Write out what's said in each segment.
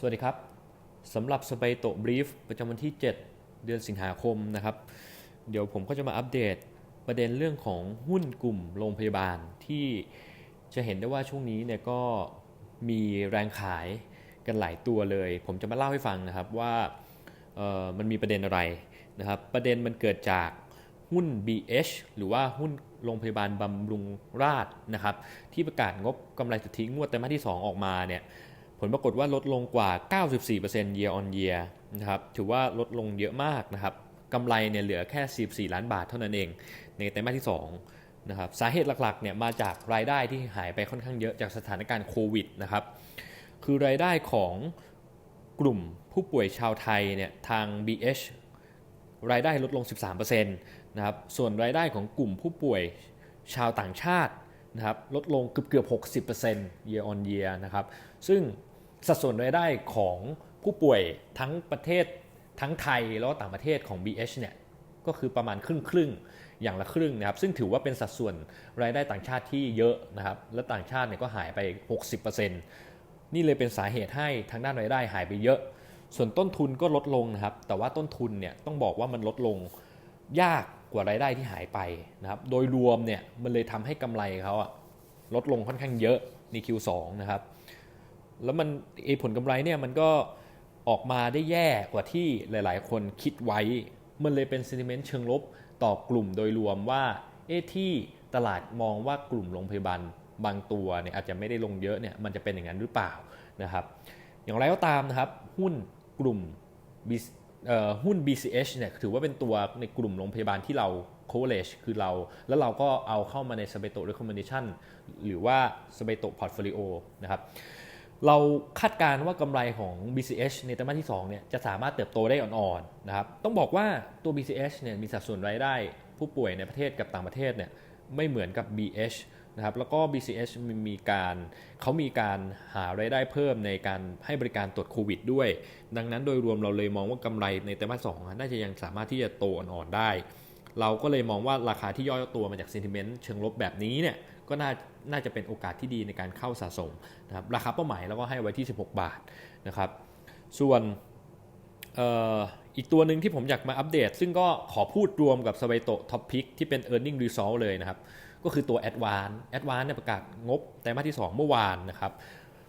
สวัสดีครับสำหรับสเปโตบรีฟประจำวันที่ 7 เดือนสิงหาคมนะครับ เดี๋ยวผมก็จะมาอัปเดตประเด็นเรื่องของหุ้นกลุ่มโรงพยาบาลที่จะเห็นได้ว่าช่วงนี้เนี่ยก็มีแรงขายกันหลายตัวเลย ผมจะมาเล่าให้ฟังนะครับว่าเออมันมีประเด็นอะไรนะครับ ประเด็นมันเกิดจากหุ้น BH หรือว่าหุ้นโรงพยาบาลบำรุงราษฎร์นะครับ ที่ประกาศงบกำไรสุทธิงวดไตรมาสที่ 2 ออกมาเนี่ย ผลปรากฏว่าลดลงกว่า 94% year on year นะครับ ถือว่าลดลงเยอะมากนะครับกำไรเนี่ยเหลือแค่44ล้านบาทเท่านั้นเอง ในไตรมาสที่2นะครับ สาเหตุหลักๆเนี่ยมาจากรายได้ที่หายไปค่อนข้างเยอะจากสถานการณ์โควิดนะครับ คือรายได้ของกลุ่มผู้ป่วยชาวไทยเนี่ยทาง BH รายได้ลดลง 13%นะครับ ส่วนรายได้ของกลุ่มผู้ป่วยชาวต่างชาตินะครับลดลงเกือบเกือบ 60% year on year นะครับ ซึ่ง สัดส่วนรายได้ของผู้ป่วยทั้งประเทศทั้งไทยแล้วก็ต่างประเทศของ BH เนี่ยก็คือประมาณครึ่งครึ่งอย่างละครึ่งนะครับ ซึ่งถือว่าเป็นสัดส่วนรายได้ต่างชาติที่เยอะนะครับ และต่างชาติเนี่ยก็หายไป 60%นี่เลยเป็นสาเหตุให้ทางด้านรายได้หายไปเยอะ ส่วนต้นทุนก็ลดลงนะครับ แต่ว่าต้นทุนเนี่ยต้องบอกว่ามันลดลงยากกว่ารายได้ที่หายไปนะครับ โดยรวมเนี่ยมันเลยทำให้กำไรเขาอะลดลงค่อนข้างเยอะใน Q2 นะครับ แล้วมันไอผลกำไรเนี่ยมันก็ออกมาได้แย่กว่าที่หลาย ๆ คนคิดไว้ มันเลยเป็น sentiment เชิงลบต่อกลุ่มโดยรวมว่า เอ๊ที่ตลาดมองว่ากลุ่มโรงพยาบาลบางตัวเนี่ยอาจจะไม่ได้ลงเยอะเนี่ยมันจะเป็นอย่างนั้นหรือเปล่านะครับ อย่างไรก็ตามนะครับหุ้นกลุ่ม B หุ้น BCH เนี่ยถือว่าเป็นตัวในกลุ่มโรงพยาบาลที่เรา coverage คือเรา แล้วเราก็เอาเข้ามาใน s p e t o recommendation หรือว่า s p e t o portfolio นะครับ เราคาดการณ์ว่ากำไรของ BCH ในไตรมาสที่2เนี่ยจะสามารถเติบโตได้อ่อนๆนะครับ ต้องบอกว่าตัว BCH เนี่ยมีสัดส่วนรายได้ผู้ป่วยในประเทศกับต่างประเทศเนี่ยไม่เหมือนกับ BH นะครับ แล้วก็ BCH มีมีการเขามีการหารายได้เพิ่มในการให้บริการตรวจโควิดด้วย ดังนั้นโดยรวมเราเลยมองว่ากำไรในไตรมาสสองน่าจะยังสามารถที่จะโตอ่อนๆได้ เราก็เลยมองว่าราคาที่ย่อตัวมาจาก sentiment เชิงลบแบบนี้เนี่ย ก็น่าน่าจะเป็นโอกาสที่ดีในการเข้าสะสมนะครับราคาเป้าหมายเราก็ให้ไว้ที่ 16 บาทนะครับส่วนอีกตัวหนึ่งที่ผมอยากมาอัปเดต ซึ่งก็ขอพูดรวมกับ s บ i โต Top Pick ที่เป็น e a r n i n g Result เลยนะครับ ก็คือตัว Advance Advance เนี่ยประกาศงบไตรมาสที่ 2 เมื่อวานนะครับ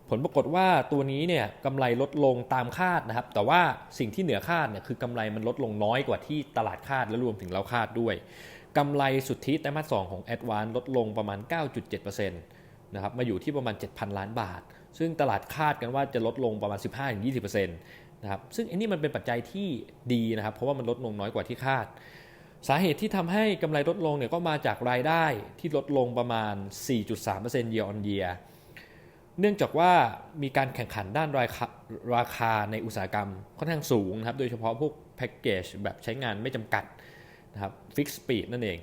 ผลปรากฏว่าตัวนี้เนี่ยกำไรลดลงตามคาดนะครับ แต่ว่าสิ่งที่เหนือคาดเนี่ยคือกำไรมันลดลงน้อยกว่าที่ตลาดคาดและรวมถึงเราคาดด้วย กำไรสุทธิไตรมาส2ของ a d v a n c e ลดลงประมาณ 9.7%นะครับมาอยู่ที่ประมาณ 7,000 ล้านบาท ซึ่งตลาดคาดกันว่าจะลดลงประมาณ 15-20%นะครับซึ่งอันนี้มันเป็นปัจจัยที่ดีนะครับ เพราะว่ามันลดลงน้อยกว่าที่คาด สาเหตุที่ทำให้กำไรลดลงเนี่ยก็มาจากรายได้ที่ลดลงประมาณ 4.3% year on year เนื่องจากว่ามีการแข่งขันด้านราคาราคาในอุตสาหกรรมค่อนข้างสูงนะครับ โดยเฉพาะพวกแพ็กเกจแบบใช้งานไม่จำกัด นะครับฟิกสปีดนั่นเอง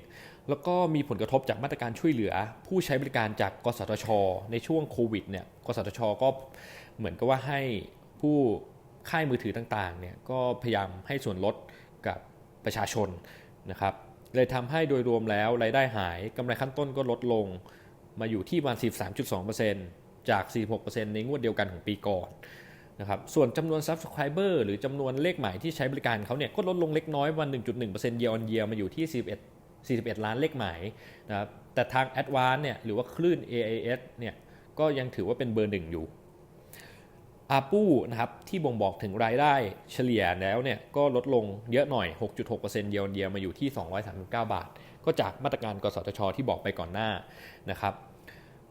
แล้วก็มีผลกระทบจากมาตรการช่วยเหลือ ผู้ใช้บริการจากกสทช ในช่วงโควิดเนี่ยกสทช ก็เหมือนกับว่าให้ผู้ค่ายมือถือต่างๆเนี่ยก็พยายามให้ส่วนลดกับประชาชนนะครับเลยทำให้โดยรวมแล้วรายได้หายกำไรขั้นต้นก็ลดลงมาอยู่ที่ประมาณ13.2%จาก 46%ในงวดเดียวกันของปีก่อน นะครับส่วนจำนวน subscriber หรือจำนวนเลขหมายที่ใช้บริการเขาเนี่ยก็ลดลงเล็กน้อยวัน 1.1% year on year มาอยู่ที่ 41 41 ล้านเลขหมายนะครับแต่ทาง Advance เนี่ยหรือว่าคลื่น AIS เนี่ยก็ยังถือว่าเป็นเบอร์หนึ่งอยู่อาปูนะครับที่บ่งบอกถึงรายได้เฉลี่ยแล้วเนี่ยก็ลดลงเยอะหน่อย 6.6%เยียร์เยียมาอยู่ที่ 239 บาท ก็จากมาตรการกสทช ที่บอกไปก่อนหน้านะครับ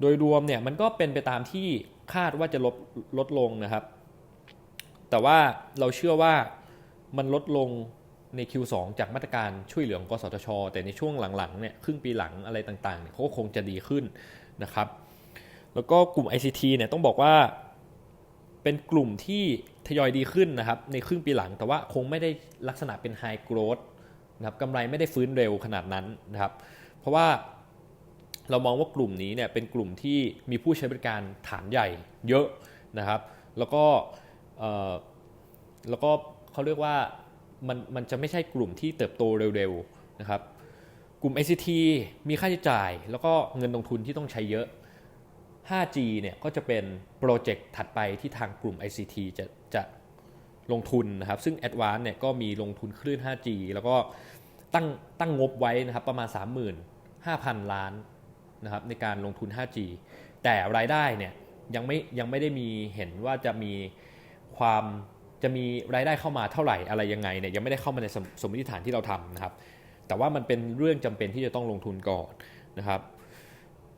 โดยรวมเนี่ยมันก็เป็นไปตามที่คาดว่าจะลดลดลงนะครับ แต่ว่าเราเชื่อว่ามันลดลงใน Q2 จากมาตรการช่วยเหลือของกสทช แต่ในช่วงหลังๆเนี่ยครึ่งปีหลังอะไรต่างๆเนี่ยเขาก็คงจะดีขึ้นนะครับ แล้วก็กลุ่ม ICT เนี่ยต้องบอกว่าเป็นกลุ่มที่ทยอยดีขึ้นนะครับในครึ่งปีหลัง แต่ว่าคงไม่ได้ลักษณะเป็น High Growth นะครับกำไรไม่ได้ฟื้นเร็วขนาดนั้นนะครับ เพราะว่าเรามองว่ากลุ่มนี้เนี่ยเป็นกลุ่มที่มีผู้ใช้บริการฐานใหญ่เยอะนะครับ แล้วก็ แล้วก็เขาเรียกว่ามันมันจะไม่ใช่กลุ่มที่เติบโตเร็วๆนะครับ กลุ่ม ICT มีค่าใช้จ่าย แล้วก็เงินลงทุนที่ต้องใช้เยอะ 5G เนี่ยก็จะเป็นโปรเจกต์ถัดไปที่ทางกลุ่ม ICT จะจะลงทุนนะครับ ซึ่ง Advance เนี่ยก็มีลงทุนคลื่น 5G แล้วก็ตั้งตั้งงบไว้นะครับประมาณ 35,000 ล้านนะครับในการลงทุน 5G แต่รายได้เนี่ยยังไม่ยังไม่ได้มีเห็นว่าจะมี ความจะมีรายได้เข้ามาเท่าไหร่อะไรยังไงเนี่ยยังไม่ได้เข้ามาในสมสมมติฐานที่เราทำนะครับ แต่ว่ามันเป็นเรื่องจำเป็นที่จะต้องลงทุนก่อนนะครับ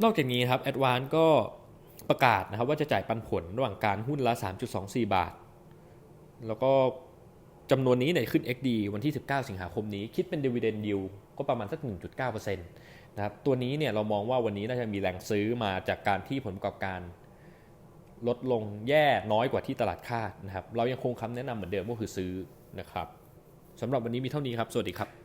นอกจากนี้ครับ a d v a n c e ก็ประกาศนะครับว่าจะจ่ายปันผลระหว่างการหุ้นละ 3.24 บาท แล้วก็จำนวนนี้เนี่ยขึ้น XD วันที่ 19 สิงหาคมนี้ คิดเป็น dividend yield ก็ประมาณสัก 1.9%นะครับ ตัวนี้เนี่ยเรามองว่าวันนี้น่าจะมีแรงซื้อมาจากการที่ผลประกอบการ ลดลงแย่น้อยกว่าที่ตลาดคาดนะครับ เรายังคงคำแนะนำเหมือนเดิมก็คือซื้อนะครับสำหรับวันนี้มีเท่านี้ครับ สวัสดีครับ